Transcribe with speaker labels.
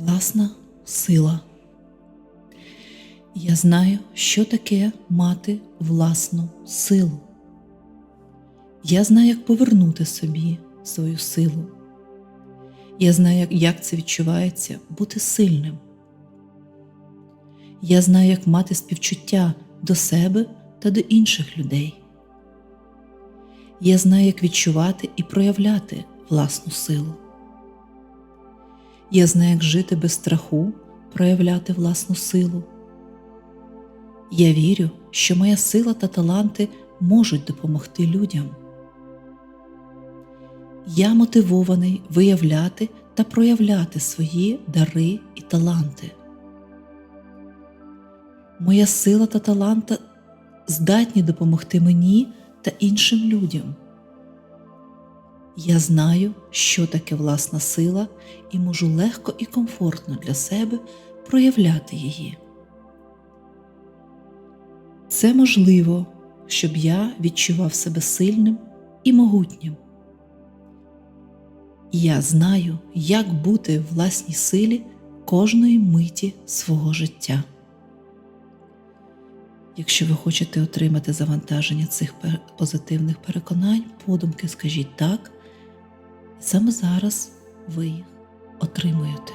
Speaker 1: власна сила. Я знаю, що таке мати власну силу. Я знаю, як повернути собі свою силу. Я знаю, як- це відчувається бути сильним. Я знаю, як мати співчуття до себе та до інших людей. Я знаю, як відчувати і проявляти власну силу. Я знаю, як жити без страху, проявляти власну силу. Я вірю, що моя сила та таланти можуть допомогти людям. Я мотивований виявляти та проявляти свої дари і таланти. Моя сила та таланти здатні допомогти мені та іншим людям. Я знаю, що таке власна сила, і можу легко і комфортно для себе проявляти її. Це можливо, щоб я відчував себе сильним і могутнім. Я знаю, як бути в власній силі кожної миті свого життя. Якщо ви хочете отримати завантаження цих позитивних переконань, подумки скажіть так, саме зараз ви їх отримуєте.